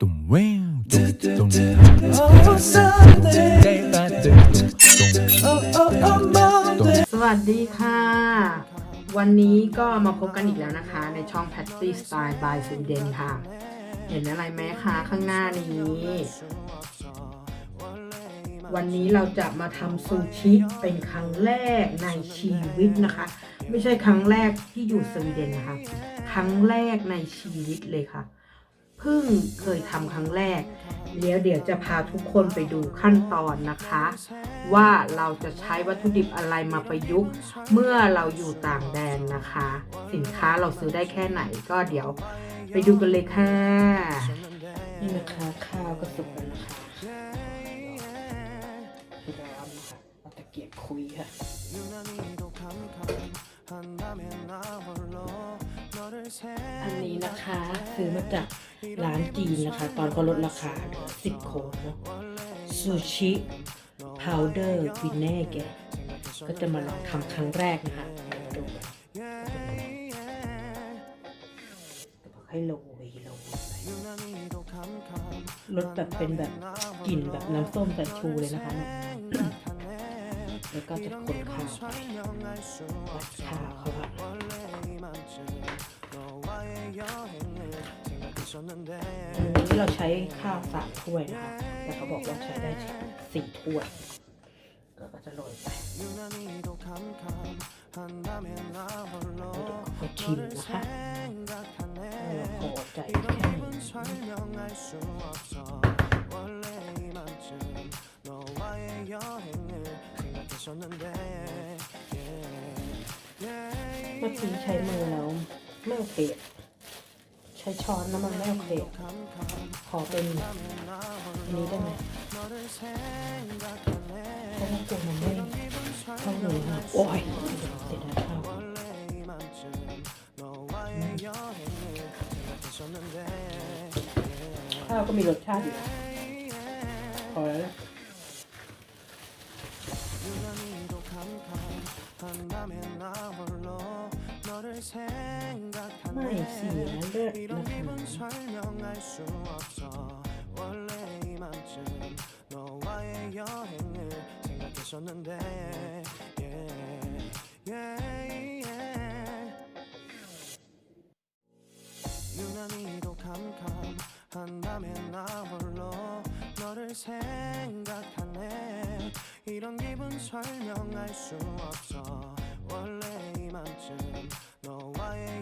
ตุ้มเวตุ้มตุ้มตุ่มสวัสดีค่ะ วันนี้ก็มาพบกันอีกแล้วนะคะ ในช่อง Patty Style by Sweden ค่ะ เห็นอะไรไหมคะข้างหน้านี้ วันนี้เราจะมาทำซูชิเป็นครั้งแรกในชีวิตนะคะ ไม่ใช่ครั้งแรกที่อยู่สวีเดนนะคะ ครั้งแรกในชีวิตเลยค่ะ เพิ่งเคยทำครั้งแรกเดี๋ยวเดี๋ยวจะพาทุกคนไปดูขั้นตอนนะคะ ว่าเราจะใช้วัตถุดิบอะไรมาประยุกต์เมื่อเราอยู่ต่างแดนนะคะ สินค้าเราซื้อได้แค่ไหนก็เดี๋ยวไปดูกันเลยค่ะ นี่นะคะข้าวก็สุกแล้วนะคะร้อนนะคะเอาตะเกียบคุยค่ะอันนี้นะคะซื้อมาจาก ร้านจีนนะคะ ตอนก็ลดราคาเหลือสิบโคนเนาะซูชิพาวเดอร์วินเนเกก็จะมาลองทำครั้งแรกนะคะดูให้โรยโรยรสแบบเป็นแบบกลิ่นแบบน้ำส้มสายชูเลยนะคะแล้วก็จะคนข้าวข้าวเขาว่า อันนี้เราใช้ข้าวสามถ้วยนะคะแต่เขาบอกว่าใช้ได้สี่ถ้วยก็ก็จะโรยไปแล้วเดี๋ยวเขาชิมนะคะว่าเราพอใจแค่ไหนเมื่อกี้ใช้มือแล้วไม่โอเคอะ ใช้ช้อนแล้วมันไม่โอเค ขอเป็นอันนี้ได้ไหมเพราะว่าตัวมันไม่เข้าหนูค่ะโอ้ยเสียดายข้าวข้าวก็มีรสชาติอยู่พอแล้วแหละไม่เสียเลือดนะ คะ 유난히도 캄캄한다면 나 홀로 너를 생각하네. 이런 기분 설명할 수 없어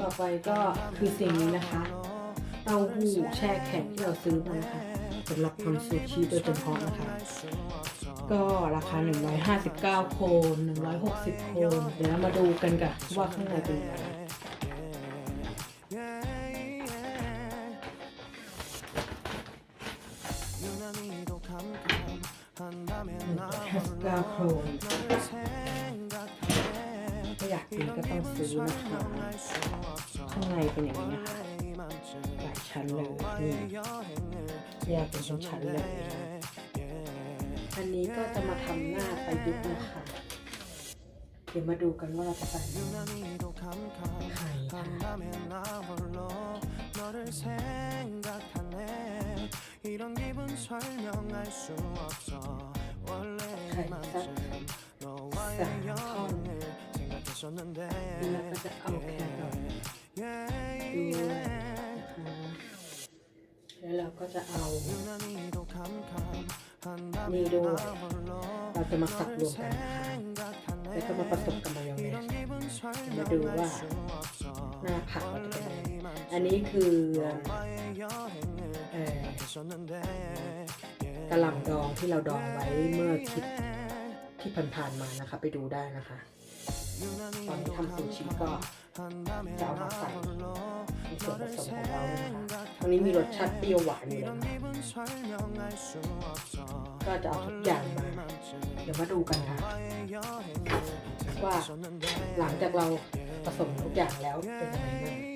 ต่อไปก็คือสิ่งนี้นะคะเต้าหู้แช่แข็งที่เราซื้อมาค่ะสำหรับทำซูชิโดยเฉพาะนะคะ ก็ราคา 159 โคน 160 โคน เดี๋ยวเรามาดูกันค่ะว่าข้างในเป็นยังไง ถ้าอยากซื้อก็ต้องซื้อนะคะข้างในเป็นอย่างนี้นะคะหลายชั้นเลยนี่แยกเป็นชั้นเลย อันนี้ก็จะมาทำหน้าไปดูบนะคะเดี๋ยวมาดูกันว่าเราจะไปไหนใครค่ะใครสักสาข้อ แล้วก็จะเอาแครอด้วยนะคะแล้วเราก็จะเอานี่ด้วยเราจะมาสับรวมกันคะแล้วก็มาผสมกับมายองเนสมาดูว่าหน้าผักเเป็นยังไงอันนี้คือกระหล่ำดองที่เราดองไว้เมื่อคลิปที่ผ่านๆมานะคะ ไปดูได้นะคะ ตอนที่ทำซูชิก็จะมาใส่ในส่วนผสมของเรานะคะตองนี้มีรสชาติเปรี้ยวหวานอยู่แล้วก็จะเอาทุกอย่างมา เดี๋ยวมาดูกันค่ะ ว่าหลังจากเราผสมทุกอย่างแล้วเป็นยังไงบ้าง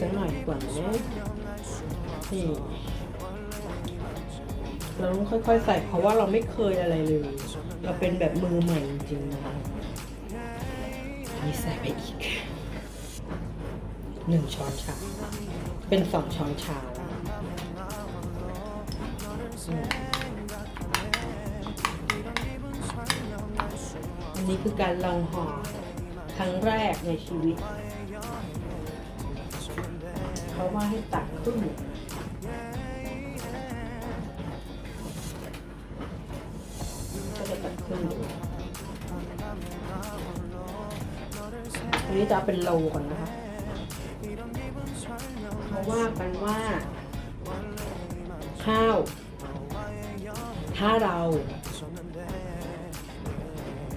สักหน่อยกว่าไหมนี่เราต้องค่อยๆใส่เพราะว่าเราไม่เคยอะไรเลย เราเป็นแบบมือใหม่จริงๆนะคะนนี้ใส่ไปอีกหนึ่งช้อนชา เป็นสองช้อนชาอันนี้คือการลองห่อครั้งแรกในชีวิต ว่าให้ตักครึ่งก็จะตัดครึ่งดูอันนี้จะเอาเป็นโลก่อนนะคะเพราะว่ากันว่า ข้าว ถ้าเรา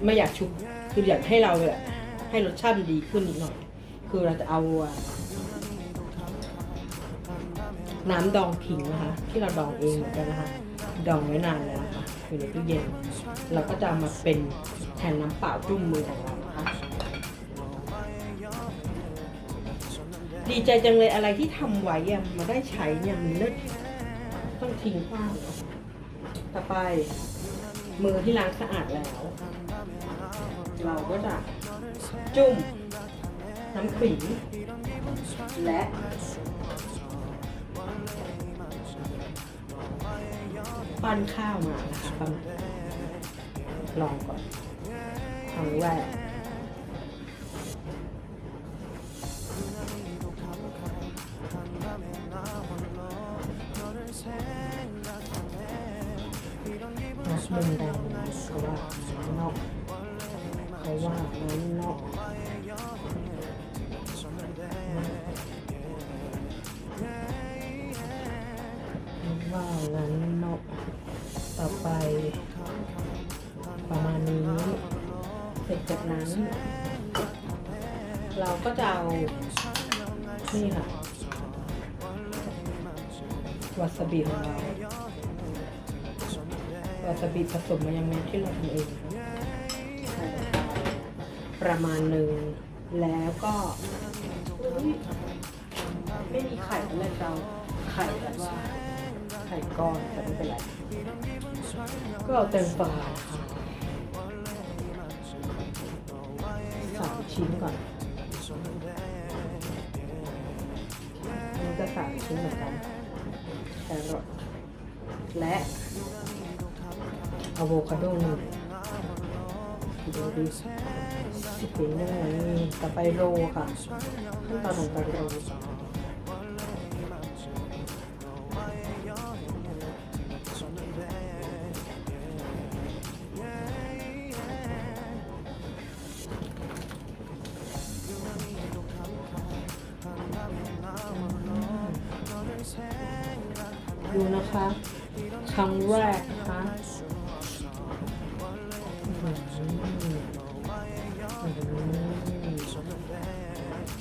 ไม่อยากชุบคืออยากให้เราแบบให้รสชาติมันดีขึ้นนิดหน่อย คือเราจะเอา น้ำดองผิงนะคะ ที่เราดองเองเหมือนกันนะคะ ดองไว้นานแล้วนะคะอยู่ในตู้เย็น เราก็จะมาเป็นแทนน้ำเปล่าจุ่มมือของเรานะคะดีใจจังเลยอะไรที่ทำไว้อะมาได้ใช้เนี่ยมันเลิศต้องทิ้งขว้างต่อไปมือที่ล้างสะอาดแล้ว เราก็จะจุ่มน้ำขิงและ ปั้นข้าวมานะคะประมาณลองก่อนครั้งแรกนะมุมแดงเขาะว่าน้ำนอกเขาะว่าน้ำนอก เราก็จะเอา นี่ค่ะวาซาบิของเราวาซาบิผสมมายองเนสที่เราทำเอง ประมาณหนึ่ง แล้วก็ไม่มีไข่เลยเราไข่แบบว่า ไข่ก้อนแต่ไม่เป็นไร ก็เอาเต็มฝาค่ะ ชิ้นก่อนมันนี้ก็สามชิ้นเหมือนกันแครอทและอะโวคาโดหนึ่งดูดิสิบปีนั่นไงต่อไปโรค่ะขั้นตอนของการโร ดูนะคะครั้งแรกนะคะ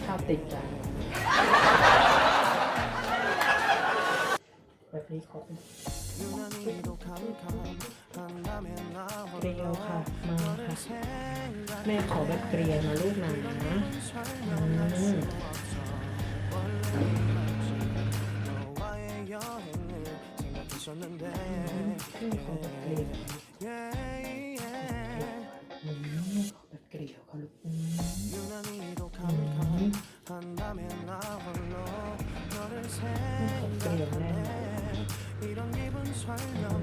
ข้าวติดกันแบบนี้ขอเป็นเกลียวค่ะ มาค่ะ แม่ขอแบบเกลียวนะลูกนะอืมแม่ขอแบบเกลียวอืม แม่ขอแบบเกลียวค่ะลูกอืมอืมแม่ขอเกลีย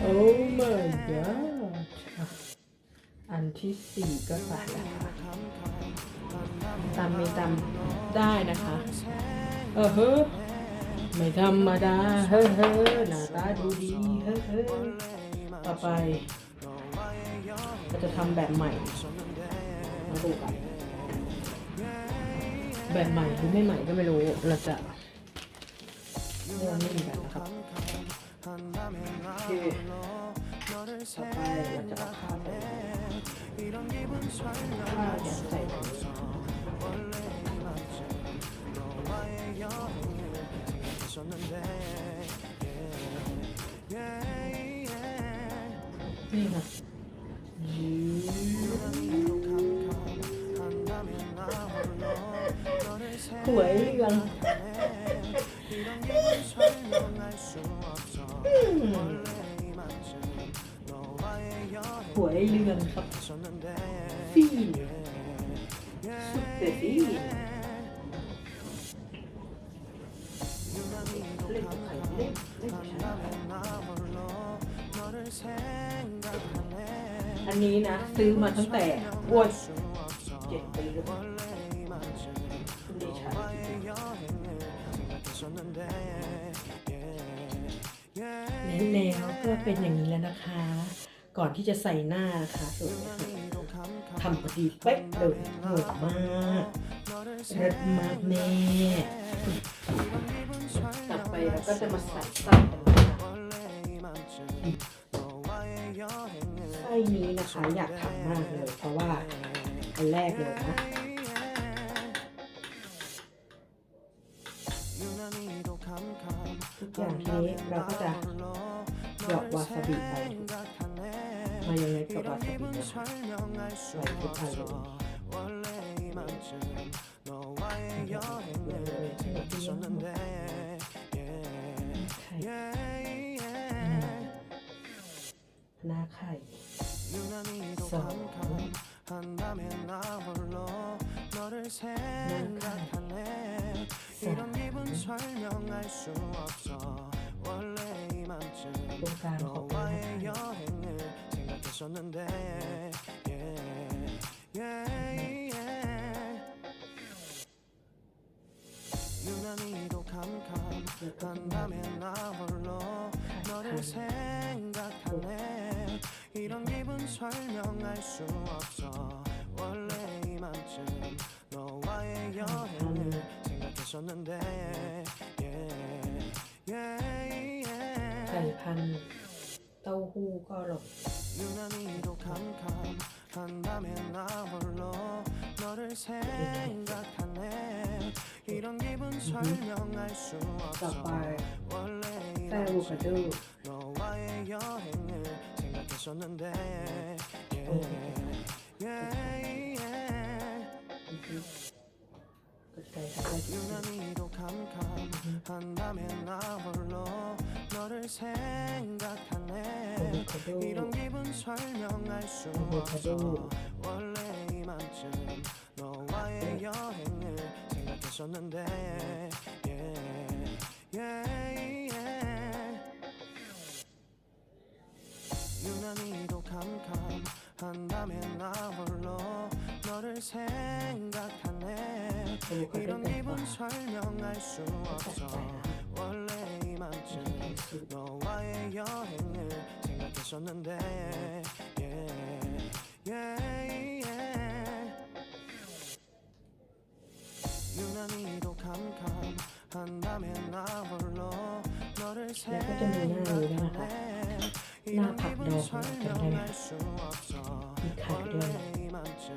โอ้ my god อันที่สี่ก็ใส่แล้วค่ะตามมีตามได้นะคะ เออเฮ้อไม่ธรรมดา เฮ้อเฮ้อหน้าตาดูดี เฮ้อเฮ้อต่อไปเราจะทำแบบใหม่มาดูกันแบบใหม่หรือไม่ใหม่ก็ไม่รู้ เราจะ เริ่มนี่กันนะครับโอเคต่อไปเราจะเอาข้าวไปข้าวยัดใส่นี่ค่ะหวยเรือง หวยเรื่องครับฟีนสุดเด็ดดีเอันนี้นะ ซื้อมาตั้งแต่โอ้ย แล้วก็เป็นอย่างนี้แล้วนะคะ ก่อนที่จะใส่หน้านะคะสวยค่ะทำพอดีเป๊ะเลยโหดมากเลิศมากแม่ต่อไปเราก็จะมาใส่ไส้กันนะคะไส้นี้นะคะอยากทำมากเลย เพราะว่าอันแรกเลยนะทุกอย่างทีนี้เราก็จะ 야, 와사비 말고 마요네즈 와사비 말고 달고 하나 카이 한밤에 나 홀로 너를 생각하네 이런 기분 설명할 수 없어 못한 너와의 여행을 생각했었는데 yeah, 유난히도 캄캄한 밤에 나 홀로 너를 생각하네 이런 기분 설명할 수 없어 원래. 이만쯤 너와의 여행을 생각했었는데 ไข่ yeah. พันธุ์เต้าหู้ก็อร่อย 유난히도 캄캄한 밤에 나 홀로 너를 생각하네 이런 기분 설명할 수 ต่อ 없어 ไป 원래 ไส้อะโวคาโด 너와의 여행을 생각했었는데 오. yeah, yeah. ก็จะได้ทำได้ทุกอย่ 잘 가져주세요. 한 밤에 나 홀로 너를 생각하네 이런 기분 설명할 수 없어 원래 이만쯤 너와의 여행을 생각했었는데 yeah, 유난히도 캄캄한 밤에 나 홀로 너를 생각하네 이런 기분 설명할 수 없어. 원래 이만쯤 너와의 여행을 생각했었는데. 예, 예, 예. 유난히도 캄캄한 밤에 나 홀로 너를 생각해. 이런 기분 이만쯤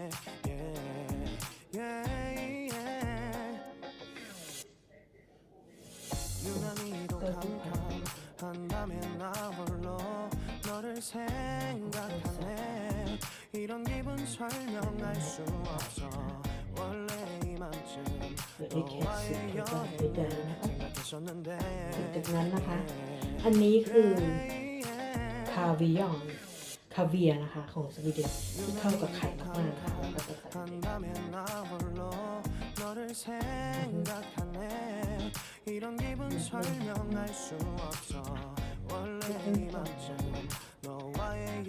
생각하네 이런 기분 설명할 수 없어 원래 이맘쯤 เกิดได้แค่สิบ 너와의 แล้วก็ไป 여행을 เดินนะคะ 생각했었는데 จากนั้นนะคะ อันนี้คือคาวิยอนคาเวียนะคะ ของสวีเดนที่เข้ากับไข่มากๆค่ะแล้วก็จะใส่ 한다면 나 홀로 너를 생각하네 이런 기분 설명할 수 없어 원래 이맘쯤 너와의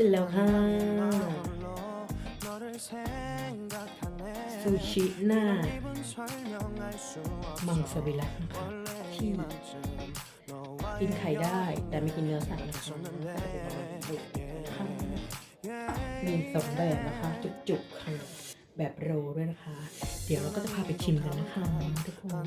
ร็จแล้วค่ะซูชิหน้า มังสวิรัตนะคะที่กินไข่ได้แต่ไม่กินเนื้อสัตว์นะคะมีสองแบบนะคะ จุกๆค่ะแบบโรด้วยนะคะ เดี๋ยวเราก็จะพาไปชิมกันนะคะทุกคน